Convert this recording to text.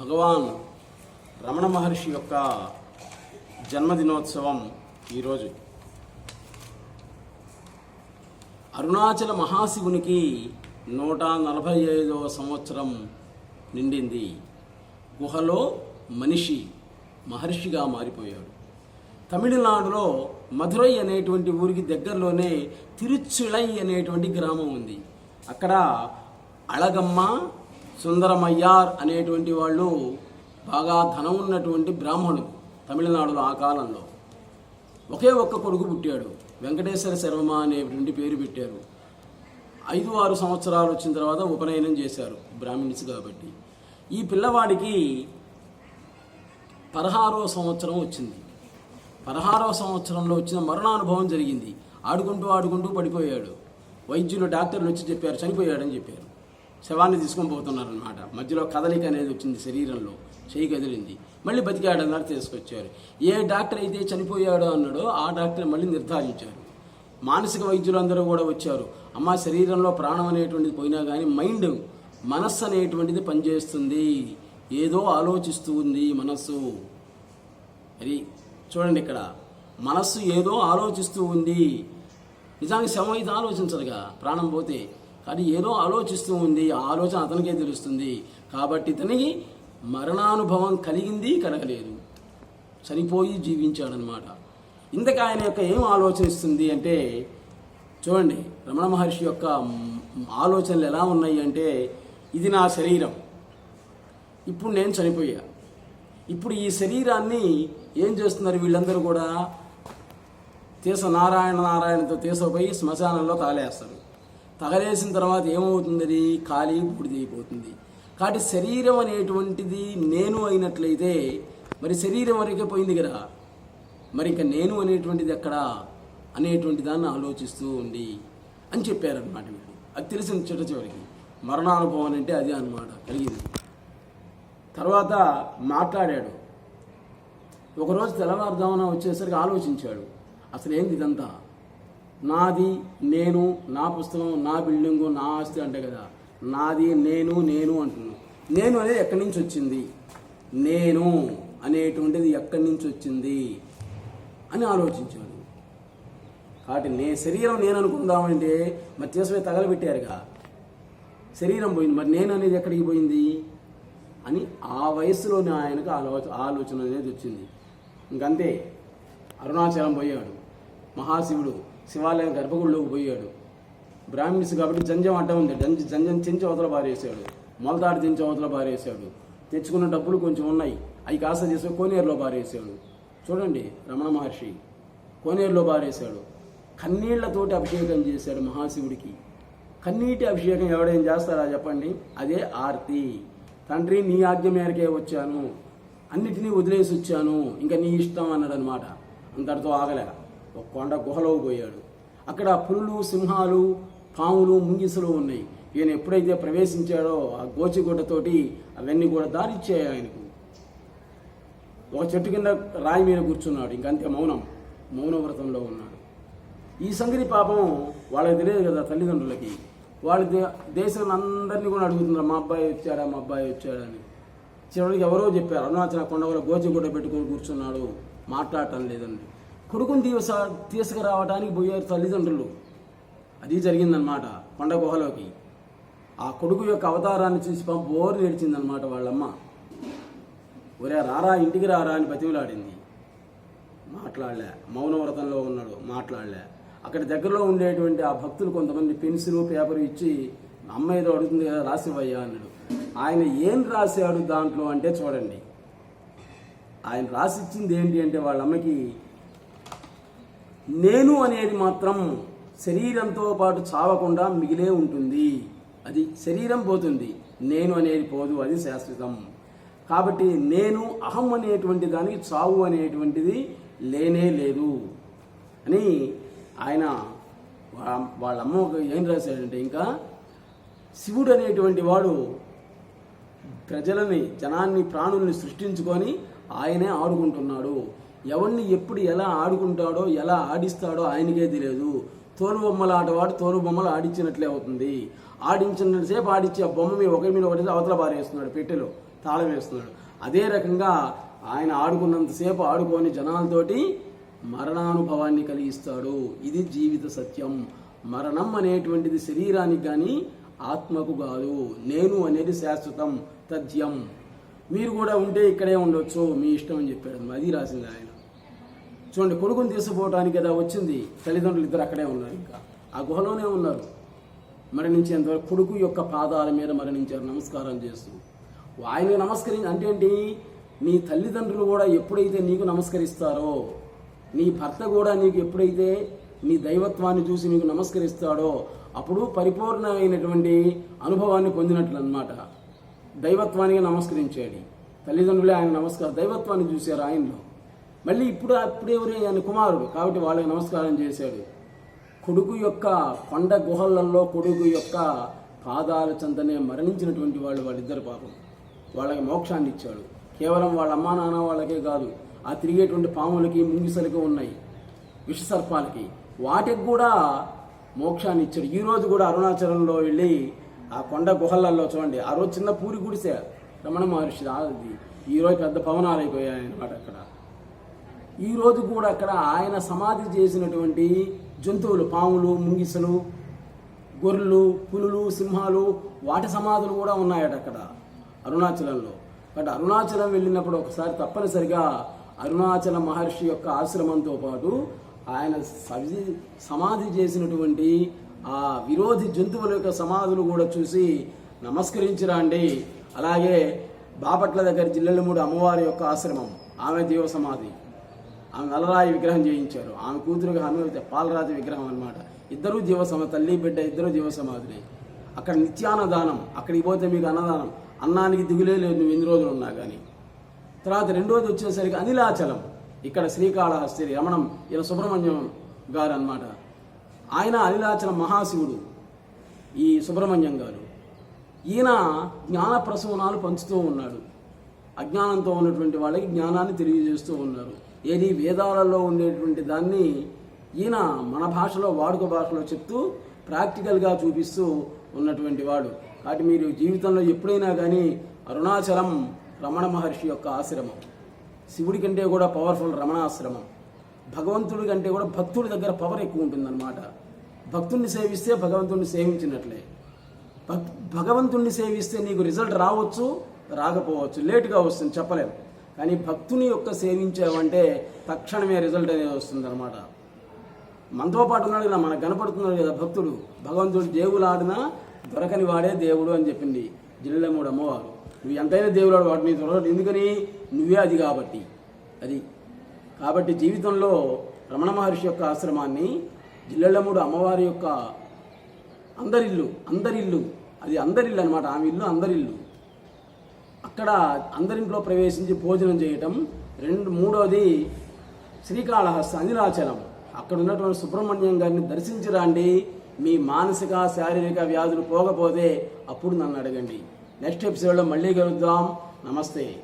భగవాన్ రమణ మహర్షి యొక్క జన్మదినోత్సవం ఈరోజు. అరుణాచల మహాశివునికి నూట నలభై ఐదవ సంవత్సరం నిండింది. గుహలో మనిషి మహర్షిగా మారిపోయాడు. తమిళనాడులో మధురై అనేటువంటి ఊరికి దగ్గరలోనే తిరుచులై అనేటువంటి గ్రామం ఉంది. అక్కడ అళగమ్మ సుందరమయ్యార్ అనేటువంటి వాళ్ళు బాగా ధనం ఉన్నటువంటి బ్రాహ్మణుడు తమిళనాడులో ఆ కాలంలో. ఒకే ఒక్క కొడుకు పుట్టాడు. వెంకటేశ్వర శర్మ అనేటువంటి పేరు పెట్టారు. ఐదు ఆరు సంవత్సరాలు వచ్చిన తర్వాత ఉపనయనం చేశారు బ్రాహ్మిన్స్ కాబట్టి. ఈ పిల్లవాడికి పదహారో సంవత్సరం వచ్చింది. పదహారవ సంవత్సరంలో వచ్చిన మరణానుభవం జరిగింది. ఆడుకుంటూ ఆడుకుంటూ పడిపోయాడు. వైద్యులు డాక్టర్లు వచ్చి చెప్పారు చనిపోయాడని చెప్పారు. శవాన్ని తీసుకొని పోతున్నారనమాట మధ్యలో కదలిక అనేది వచ్చింది శరీరంలో చేయి కదిలింది. మళ్ళీ బతికాడు అన్నారు తీసుకొచ్చారు. ఏ డాక్టర్ అయితే చనిపోయాడో అన్నాడో ఆ డాక్టర్ మళ్ళీ నిర్ధారించారు. మానసిక వైద్యులు అందరూ కూడా వచ్చారు. అమ్మ శరీరంలో ప్రాణం అనేటువంటిది పోయినా కానీ మైండ్ మనస్సు అనేటువంటిది పనిచేస్తుంది. ఏదో ఆలోచిస్తూ ఉంది మనస్సు. అది చూడండి ఇక్కడ. మనస్సు ఏదో ఆలోచిస్తూ ఉంది. నిజానికి శవం అయితే ఆలోచించదుగా ప్రాణం పోతే. కానీ ఏదో ఆలోచిస్తూ ఉంది ఆ ఆలోచన అతనికే తెలుస్తుంది. కాబట్టి ఇతనికి మరణానుభవం కలిగింది కలగలేదు. చనిపోయి జీవించాడనమాట. ఇంతకు ఆయన యొక్క ఏం ఆలోచనిస్తుంది అంటే చూడండి రమణ మహర్షి యొక్క ఆలోచనలు ఎలా ఉన్నాయి అంటే ఇది నా శరీరం. ఇప్పుడు నేను చనిపోయా. ఇప్పుడు ఈ శరీరాన్ని ఏం చేస్తున్నారు వీళ్ళందరూ కూడా? తీస నారాయణ నారాయణతో తీసపోయి శ్మశానంలో తాళేస్తారు. తగలేసిన తర్వాత ఏమవుతుంది ఖాళీ బూడిదైపోతుంది కాబట్టి శరీరం అనేటువంటిది నేను అయినట్లయితే మరి శరీరం వరకే పోయింది కదా. మరి ఇంకా నేను అనేటువంటిది ఎక్కడ? అనేటువంటి దాన్ని ఆలోచిస్తూ ఉండి అని చెప్పారనమాట వీళ్ళు. అది తెలిసిన చిట్ట చివరికి. మరణానుభవం అంటే అదే అన్నమాట కలిగింది. తర్వాత మాట్లాడాడు. ఒకరోజు తెల్లవారుదామన వచ్చేసరికి ఆలోచించాడు. అసలు ఏంది ఇదంతా? నాది నేను నా పుస్తకం నా బిల్డింగు నా ఆస్తి అంటే కదా. నాది నేను నేను అంటున్నాను నేను అనేది ఎక్కడి నుంచి వచ్చింది? నేను అనేటువంటిది ఎక్కడి నుంచి వచ్చింది అని ఆలోచించాడు. కాబట్టి నే శరీరం నేను అనుకుందామంటే మరి తీసుకుపోయి తగలబెట్టారుగా. శరీరం పోయింది. మరి నేను అనేది ఎక్కడికి పోయింది? అని ఆ వయసులోనే ఆయనకు ఆలోచన ఆలోచన అనేది వచ్చింది. ఇంకంతే. అరుణాచలం పోయాడు. మహాశివుడు. శివాలయం గర్భగుడిలోకి పోయాడు. బ్రాహ్మిన్స్ కాబట్టి జంజం అడ్డం ఉంది. జంజ జంజం చెంచి అవతల పారేసాడు మొలతాడు చెంచి అవతల పారేసాడు తెచ్చుకున్న డబ్బులు కొంచెం ఉన్నాయి. అవి కాస్త చేసి కోనేరులో పారేసాడు చూడండి రమణ మహర్షి కోనేరులో పారేశాడు. కన్నీళ్ళతోటి అభిషేకం చేశాడు మహాశివుడికి. కన్నీటి అభిషేకం ఎవడేం చేస్తారా చెప్పండి? అదే ఆర్తి. తండ్రి నీ ఆజ్ఞ మేరకే వచ్చాను. అన్నిటినీ వదిలేసి వచ్చాను. ఇంకా నీ ఇష్టం అన్నాడు అనమాట అంతటితో ఆగలేరా ఒక కొండ గుహలో పోయాడు. అక్కడ పులులు సింహాలు పాములు ముంగిసలు ఉన్నాయి. ఈయన ఎప్పుడైతే ప్రవేశించాడో ఆ గోచిగుడ్డతోటి అవన్నీ కూడా దారిచ్చాయి ఆయనకు. ఒక చెట్టు కింద రాయి మీద కూర్చున్నాడు. ఇంకంతే మౌనం. మౌన వ్రతంలో ఉన్నాడు. ఈ సంగతి పాపం వాళ్ళకి తెలియదు కదా తల్లిదండ్రులకి. వాళ్ళ దే దేశం అందరినీ కూడా అడుగుతున్నారు మా అబ్బాయి వచ్చాడా? మా అబ్బాయి వచ్చాడా? అని. చివరికి ఎవరో చెప్పారు అరుణాచల కొండగల గోచిగుడ్డ పెట్టుకొని కూర్చున్నాడు. మాట్లాడటం లేదండి. కొడుకుని తీస తీసుకురావడానికి పోయారు తల్లిదండ్రులు. అది జరిగిందనమాట కొండ గుహలోకి. ఆ కొడుకు యొక్క అవతారాన్ని చూసి పాపం బోరు నేర్చిందనమాట వాళ్ళమ్మ. ఒరే రారా ఇంటికి రారా అని బతివిలాడింది మాట్లాడలే. మౌనవ్రతంలో ఉన్నాడు. మాట్లాడలే. అక్కడ దగ్గరలో ఉండేటువంటి ఆ భక్తులు కొంతమంది పెన్సిల్ పేపర్ ఇచ్చి అమ్మ ఏదో అడుగుతుంది కదా రాసివయ్యా అన్నాడు. ఆయన ఏం రాశాడు దాంట్లో అంటే చూడండి. ఆయన రాసిచ్చింది ఏంటి అంటే వాళ్ళ అమ్మకి నేను అనేది మాత్రం శరీరంతో పాటు చావకుండా మిగిలే ఉంటుంది. అది శరీరం పోతుంది. నేను అనేది పోదు. అది శాశ్వతం. కాబట్టి నేను అహం అనేటువంటి దానికి చావు అనేటువంటిది లేనే లేదు అని ఆయన వాళ్ళమ్మ వాళ్ళ అమ్మ ఒక ఏం రాశాడంటే ఇంకా శివుడు అనేటువంటి వాడు ప్రజలని జనాన్ని ప్రాణుల్ని సృష్టించుకొని ఆయనే ఆడుకుంటున్నాడు. ఎవరిని ఎప్పుడు ఎలా ఆడుకుంటాడో ఎలా ఆడిస్తాడో ఆయనకే తెలియదు. తోలుబొమ్మల ఆటవాడు తోలుబొమ్మలు ఆడించినట్లే అవుతుంది. ఆడించినసేపు ఆడించి ఆ బొమ్మ మీద ఒకరి మీద ఒకటి అవతల పారేస్తున్నాడు పెట్టెలో తాళం వేస్తున్నాడు. అదే రకంగా ఆయన ఆడుకున్నంతసేపు ఆడుకొని జనాలతోటి మరణానుభవాన్ని కలిగిస్తాడు. ఇది జీవిత సత్యం. మరణం అనేటువంటిది శరీరానికి కానీ ఆత్మకు కాదు. నేను అనేది శాశ్వతం తథ్యం. మీరు కూడా ఉంటే ఇక్కడే ఉండొచ్చు. మీ ఇష్టం అని చెప్పాడు. అది రాసింది ఆయన. చూడండి కొడుకుని తీసుకుపోవటానికి కదా వచ్చింది. తల్లిదండ్రులు ఇద్దరు అక్కడే ఉన్నారు ఇంకా. ఆ గుహలోనే ఉన్నారు. మరణించేంతవరకు కొడుకు యొక్క పాదాల మీద మరణించారు. నమస్కారం చేస్తూ. ఆయన నమస్కరి అంటే ఏంటి? నీ తల్లిదండ్రులు కూడా ఎప్పుడైతే నీకు నమస్కరిస్తారో నీ భర్త కూడా నీకు ఎప్పుడైతే నీ దైవత్వాన్ని చూసి నీకు నమస్కరిస్తాడో అప్పుడు పరిపూర్ణమైనటువంటి అనుభవాన్ని పొందినట్లు అన్నమాట దైవత్వానికి నమస్కరించాడు తల్లిదండ్రులే ఆయన నమస్కారం. దైవత్వాన్ని చూశారు ఆయనలో. మళ్ళీ ఇప్పుడు అప్పుడు ఎవరు ఆయన కుమారుడు? కాబట్టి వాళ్ళకి నమస్కారం చేశాడు. కొడుకు యొక్క కొండ గుహలలో కొడుకు యొక్క పాదాల చెందనే మరణించినటువంటి వాళ్ళు వాళ్ళిద్దరు పాపం. వాళ్ళకి మోక్షాన్ని ఇచ్చాడు. కేవలం వాళ్ళ అమ్మా నాన్న వాళ్ళకే కాదు ఆ తిరిగేటువంటి పాములకి ముంగిసలకి ఉన్నాయి విషసర్పాలకి. వాటికి కూడా మోక్షాన్ని ఇచ్చాడు. ఈ రోజు కూడా అరుణాచలంలో వెళ్ళి ఆ కొండ గుహలల్లో చూడండి. ఆ రోజు చిన్న పూరి గుడిసే. రమణ మహర్షి అది ఈ రోజు పెద్ద భవనాలు అయిపోయాయి అన్నమాట అక్కడ. ఈ రోజు కూడా అక్కడ ఆయన సమాధి చేసినటువంటి జంతువులు పాములు ముంగిసలు గొర్రెలు పులులు సింహాలు వాటి సమాధులు కూడా ఉన్నాయట అక్కడ అరుణాచలంలో. బట్ అరుణాచలం వెళ్ళినప్పుడు ఒకసారి తప్పనిసరిగా అరుణాచల మహర్షి యొక్క ఆశ్రమంతో పాటు ఆయన సవి సమాధి చేసినటువంటి ఆ విరోధి జంతువుల యొక్క సమాధులు కూడా చూసి నమస్కరించిరండి అలాగే బాపట్ల దగ్గర జిల్లెలమూడి అమ్మవారి యొక్క ఆశ్రమం ఆమె దేవ సమాధి. ఆమె నలరాయి విగ్రహం చేయించారు. ఆమె కూతురుగా హనుమ పాలరాతి విగ్రహం అనమాట ఇద్దరు జీవసమ తల్లి బిడ్డ ఇద్దరు జీవసమాధులే. అక్కడ నిత్యాన్నదానం అక్కడికి పోతే మీకు అన్నదానం. అన్నానికి దిగులే లేదు నువ్వు ఎన్ని రోజులు ఉన్నా కానీ తర్వాత రెండోది వచ్చేసరికి అనిలాచలం. ఇక్కడ శ్రీకాళహస్తి రమణం ఈయన సుబ్రహ్మణ్యం గారు అన్నమాట. ఆయన అనిలాచలం మహాశివుడు ఈ సుబ్రహ్మణ్యం గారు. ఈయన జ్ఞాన ప్రసవనాలు పంచుతూ ఉన్నాడు. అజ్ఞానంతో ఉన్నటువంటి వాళ్ళకి జ్ఞానాన్ని తెలియజేస్తూ ఉన్నారు. ఏది వేదాలలో ఉండేటువంటి దాన్ని ఈయన మన భాషలో వాడుక భాషలో చెప్తూ ప్రాక్టికల్గా చూపిస్తూ ఉన్నటువంటి వాడు. కాబట్టి మీరు జీవితంలో ఎప్పుడైనా కానీ అరుణాచలం రమణ మహర్షి యొక్క ఆశ్రమం శివుడి కంటే కూడా పవర్ఫుల్ రమణాశ్రమం భగవంతుడి కంటే కూడా భక్తుడి దగ్గర పవర్ ఎక్కువ ఉంటుందన్నమాట. భక్తుడిని సేవిస్తే భగవంతుడిని సేవించినట్లే. భక్- భగవంతుణ్ణి సేవిస్తే నీకు రిజల్ట్ రావచ్చు రాకపోవచ్చు. లేటుగా వస్తుంది చెప్పలేము కానీ భక్తుని యొక్క సేవించావంటే తక్షణమే రిజల్ట్ అనేది వస్తుంది అనమాట మనతో పాటు ఉన్నాడు కదా మనకు కనపడుతున్నాడు కదా భక్తుడు. భగవంతుడు దేవుడు ఆడినా దొరకని వాడే దేవుడు అని చెప్పింది జిల్లెమ్మూడు అమ్మవారు. నువ్వు ఎంతైనా దేవుడు వాడు నీ దొరకడు ఎందుకని? నువ్వే అది కాబట్టి. అది. కాబట్టి జీవితంలో రమణ మహర్షి యొక్క ఆశ్రమాన్ని జిల్లెళ్ళమూడు అమ్మవారి యొక్క అందరిల్లు అందరిల్లు. అది అందరిల్లు అనమాట ఆమె ఇల్లు అందరిల్లు. అక్కడ అందరింట్లో ప్రవేశించి భోజనం చేయటం. రెండు మూడోది శ్రీకాళహస్తి అనిలాచలం. అక్కడ ఉన్నటువంటి సుబ్రహ్మణ్యం గారిని దర్శించరాండి మీ మానసిక శారీరక వ్యాధులు పోకపోతే అప్పుడు నన్ను అడగండి. నెక్స్ట్ ఎపిసోడ్లో మళ్ళీ కలుద్దాం. నమస్తే.